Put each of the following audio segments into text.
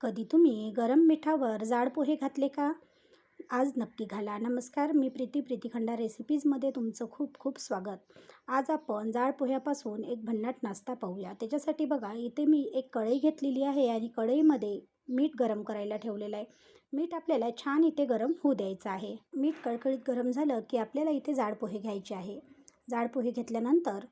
कधी तुम्ही गरम मिठावर जाड पोहे घातले का? आज नक्की घाला. नमस्कार मी प्रीती प्रीती खंडा रेसिपीजमध्ये तुमचं खूप खूप स्वागत. आज आपण जाड पोह्यापासून एक भन्नाट नाश्ता पाहूया. त्याच्यासाठी बघा इथे मी एक कढई घेतलेली आहे आणि कढईमध्ये मीठ गरम करायला ठेवलेलं आहे. मीठ आपल्याला छान इथे गरम होऊ द्यायचं आहे. मीठ कळकळीत गरम झालं की आपल्याला इथे जाड पोहे घ्यायचे आहे. जाड पोहे घेतल्यानंतर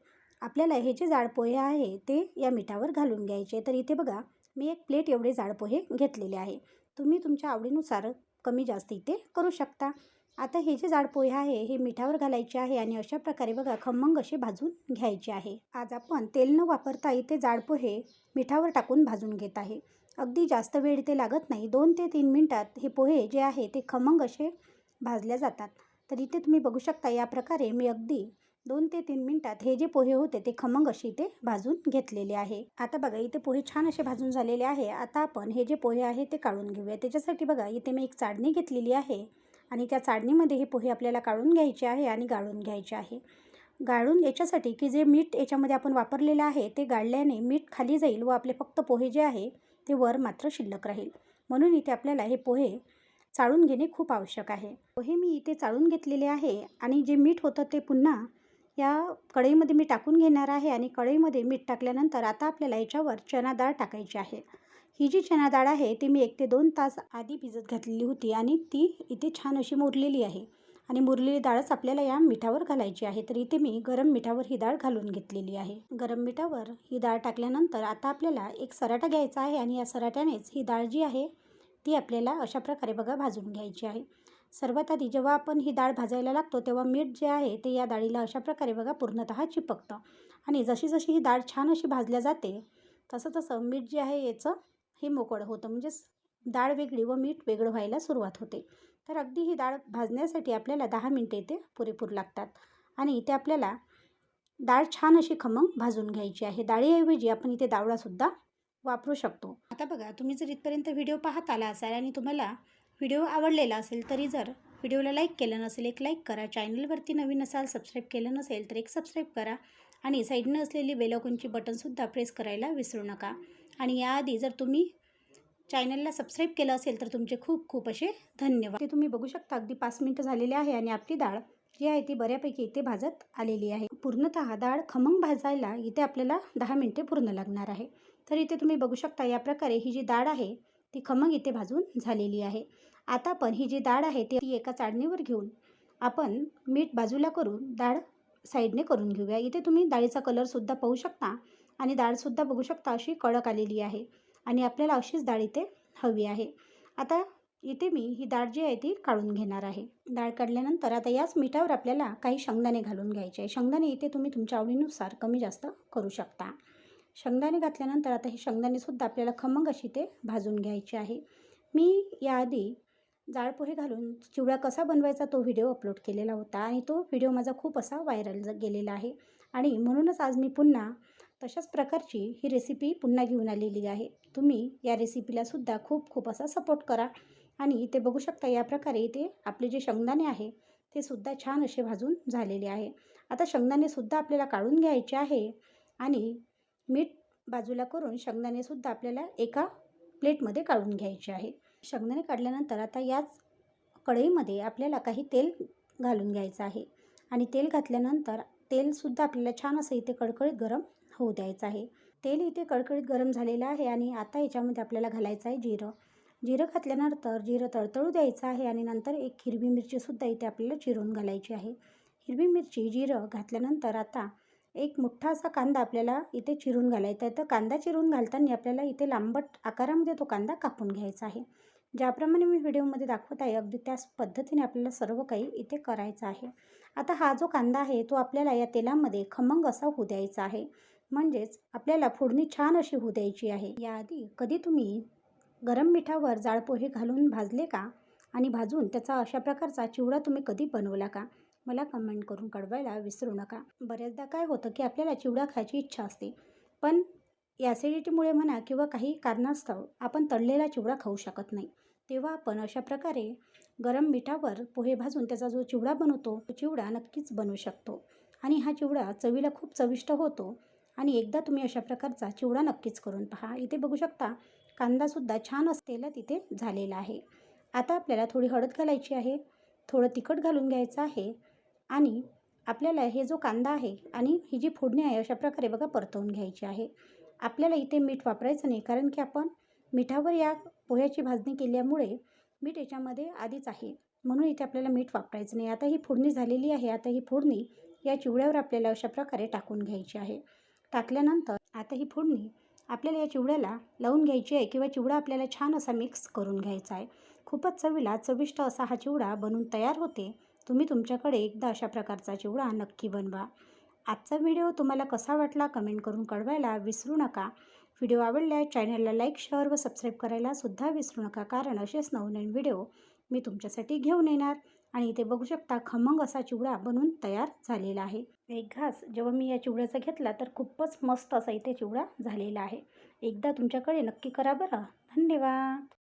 आपल्याला हे जे जाड पोहे आहे ते या मिठावर घालून घ्यायचे. तर इथे बघा मी एक प्लेट एवढे जाड पोहे घेतलेले आहे. तुम्ही तुमच्या आवडीनुसार कमी जास्त इथे करू शकता. आता हे जे जाड पोहे आहे हे मिठावर घालायचे आहे आणि अशा प्रकारे बघा खमंग असे भाजून घ्यायचे आहे. आज आपण तेल न वापरता इथे जाड पोहे मिठावर टाकून भाजून घेत आहे. अगदी जास्त वेळ इथे लागत नाही. दोन ते तीन मिनटात हे पोहे जे आहे ते खमंग असे भाजल्या जातात. तर इथे तुम्ही बघू शकता या प्रकारे मी अगदी दोन ते तीन मिनटात हे जे पोहे होते ते खमंग असे इथे भाजून घेतलेले आहे. आता बघा इथे पोहे छान असे भाजून झालेले आहे. आता आपण हे जे पोहे आहे ते काढून घेऊया. त्याच्यासाठी बघा इथे मी एक चाळणी घेतलेली आहे आणि त्या चाळणीमध्ये हे पोहे आपल्याला काढून घ्यायचे आहे आणि गाळून घ्यायचे आहे. गाळून याच्यासाठी की जे मीठ याच्यामध्ये आपण वापरलेलं आहे ते गाळल्याने मीठ खाली जाईल व आपले फक्त पोहे जे आहे ते वर मात्र शिल्लक राहील. म्हणून इथे आपल्याला हे पोहे चाळून घेणे खूप आवश्यक आहे. पोहे मी इथे चाळून घेतलेले आहे आणि जे मीठ होतं ते पुन्हा या कढईमध्ये मी टाकून घेणार आहे आणि कढईमध्ये मीठ टाकल्यानंतर आता आपल्याला याच्यावर चना डाळ टाकायची आहे. ही जी चना डाळ आहे ती मी एक ते दोन तास आधी भिजत घातलेली होती आणि ती इथे छान अशी मुरलेली आहे. आणि मुरलेली डाळच आपल्याला या मिठावर घालायची आहे. तर इथे मी गरम मिठावर ही डाळ घालून घेतलेली आहे. गरम मिठावर ही डाळ टाकल्यानंतर आता आपल्याला एक सराटा घ्यायचा आहे आणि या सराट्यानेच ही डाळ जी आहे ती आपल्याला अशा प्रकारे बघा भाजून घ्यायची आहे. सर्वात आधी जेव्हा आपण ही डाळ भाजायला लागतो तेव्हा मीठ जे आहे ते या डाळीला अशा प्रकारे बघा पूर्णतः चिपकतं. आणि जशी जशी ही डाळ छान अशी भाजल्या जाते तसं तसं मीठ जे आहे याचं हे मोकळं होतं. म्हणजेच डाळ वेगळी व मीठ वेगळं व्हायला सुरुवात होते. तर अगदी ही डाळ भाजण्यासाठी आपल्याला दहा मिनटे इथे पुरेपूर लागतात. आणि इथे आपल्याला डाळ छान अशी खमंग भाजून घ्यायची आहे. डाळीऐवजी आपण इथे दावडासुद्धा वापरू शकतो. आता बघा तुम्ही जर इथपर्यंत व्हिडिओ पाहत आला असाल आणि तुम्हाला व्हिडिओ आवडलेला असेल तरी जर व्हिडिओला लाईक केलं नसेल एक लाईक करा. चॅनलवरती नवीन असाल सबस्क्राईब केलं नसेल तर एक सबस्क्राईब करा. आणि साईडनं असलेली बेलॉकॉनची बटनसुद्धा प्रेस करायला विसरू नका. आणि याआधी जर तुम्ही चॅनलला सबस्क्राईब केलं असेल तर तुमचे खूप खूप असे धन्यवाद. ते तुम्ही बघू शकता. अगदी पाच मिनटं झालेले आहे आणि आपली डाळ जी आहे ती बऱ्यापैकी इथे भाजत आलेली आहे. पूर्णतः डाळ खमंग भाजायला इथे आपल्याला दहा मिनटे पूर्ण लागणार आहे. तर इथे तुम्ही बघू शकता या प्रकारे ही जी डाळ आहे ती खमंग इथे भाजून झालेली आहे. आता पण ही जी डाळ आहे ती एका चाळणीवर घेऊन आपण मीठ बाजूला करून डाळ साईडने करून घेऊया. इथे तुम्ही डाळीचा कलरसुद्धा पाहू शकता आणि डाळसुद्धा बघू शकता अशी कडक आलेली आहे आणि आपल्याला अशीच डाळ इथे हवी आहे. आता इथे मी ही डाळ जी आहे ती काढून घेणार आहे. डाळ काढल्यानंतर आता याच मिठावर आपल्याला काही शेंगदाणे घालून घ्यायचे आहे. शेंगदाणे इथे तुम्ही तुमच्या आवडीनुसार कमी जास्त करू शकता. शेंगदाणे घातल्यानंतर आता हे शेंगदाणेसुद्धा आपल्याला खमंग अशी ते भाजून घ्यायचे आहे. मी याआधी जाळपोहे घालून चिवडा कसा बनवायचा तो व्हिडिओ अपलोड केलेला होता आणि तो व्हिडिओ माझा खूप असा व्हायरल गेलेला आहे. आणि म्हणूनच आज मी पुन्हा तशाच प्रकारची ही रेसिपी पुन्हा घेऊन आलेली आहे. तुम्ही या रेसिपीलासुद्धा खूप खूप असा सपोर्ट करा आणि इथे बघू शकता या प्रकारे इथे आपले जे शेंगदाणे आहे ते सुद्धा छान असे भाजून झालेले आहे. आता शेंगदाणेसुद्धा आपल्याला काढून घ्यायचे आहे आणि मीठ बाजूला करून शेंगदाणेसुद्धा आपल्याला एका प्लेटमध्ये काढून घ्यायचे आहे. शेंगदाणे काढल्यानंतर आता याच कढईमध्ये आपल्याला काही तेल घालून घ्यायचं आहे. आणि तेल घातल्यानंतर तेलसुद्धा आपल्याला छान असं इथे कडकडीत गरम होऊ द्यायचं आहे. तेल इथे कडकडीत गरम झालेलं आहे आणि आता याच्यामध्ये आपल्याला घालायचं आहे जिरं. जिरं घातल्यानंतर जिरं तळतळू द्यायचं आहे आणि नंतर एक हिरवी मिरचीसुद्धा इथे आपल्याला चिरून घालायची आहे. हिरवी मिरची जिरं घातल्यानंतर आता एक मोठा असा कांदा आपल्याला इथे चिरून घालायचा आहे. तर कांदा चिरून घालताना आपल्याला इथे लांबट आकारामध्ये तो कांदा कापून घ्यायचा आहे. ज्याप्रमाणे मी व्हिडिओमध्ये दाखवत आहे अगदी त्याच पद्धतीने आपल्याला सर्व काही इथे करायचं आहे. आता हा जो कांदा आहे तो आपल्याला या तेलामध्ये खमंग असा होऊ द्यायचा आहे. म्हणजेच आपल्याला फोडणी छान अशी होऊ द्यायची आहे. याआधी कधी तुम्ही गरम मिठावर जाळपोहे घालून भाजले का? आणि भाजून त्याचा अशा प्रकारचा चिवडा तुम्ही कधी बनवला का? मला कमेंट करून कळवायला विसरू नका. बऱ्याचदा काय होतं की आपल्याला चिवडा खायची इच्छा असते. पण ॲसिडिटीमुळे म्हणा किंवा काही कारणास्तव आपण तळलेला चिवडा खाऊ शकत नाही. तेव्हा आपण अशा प्रकारे गरम मिठावर पोहे भाजून त्याचा जो चिवडा बनवतो तो चिवडा नक्कीच बनवू शकतो. आणि हा चिवडा चवीला खूप चविष्ट होतो. आणि एकदा तुम्ही अशा प्रकारचा चिवडा नक्कीच करून पहा. इथे बघू शकता कांदासुद्धा छान असलेला तिथे झालेला आहे. आता आपल्याला थोडी हळद घालायची आहे. थोडं तिखट घालून घ्यायचं आहे. आणि आपल्याला हे जो कांदा आहे आणि ही जी फोडणी आहे अशा प्रकारे बघा परतवून घ्यायची आहे. आपल्याला इथे मीठ वापरायचं नाही कारण की आपण मिठावर या पोह्याची भाजणी केल्यामुळे मीठ याच्यामध्ये आधीच आहे. म्हणून इथे आपल्याला मीठ वापरायचं नाही. आता ही फोडणी झालेली आहे. आता ही फोडणी या चिवड्यावर आपल्याला अशा प्रकारे टाकून घ्यायची आहे. टाकल्यानंतर आता ही फोडणी आपल्याला या चिवड्याला लावून घ्यायची आहे किंवा चिवडा आपल्याला छान असा मिक्स करून घ्यायचा आहे. खूपच चवीला चविष्ट असा हा चिवडा बनून तयार होते. तुम्ही तुमच्याकडे एकदा अशा प्रकारचा चिवडा नक्की बनवा. आजचा व्हिडिओ तुम्हाला कसा वाटला कमेंट करून कळवायला विसरू नका. व्हिडिओ आवडल्यास चॅनलला लाईक शेअर व सबस्क्राईब करायला सुद्धा विसरू नका कारण असेच नवनवीन व्हिडिओ मी तुमच्यासाठी घेऊन येणार आणि इथे बघू शकता खमंग असा चिवडा बनून तयार झालेला आहे. एक घास जेव्हा मी या चिवड्याचा घेतला तर खूपच मस्त असा इथे चिवडा झालेला आहे. एकदा तुमच्याकडे नक्की करा बरं. धन्यवाद.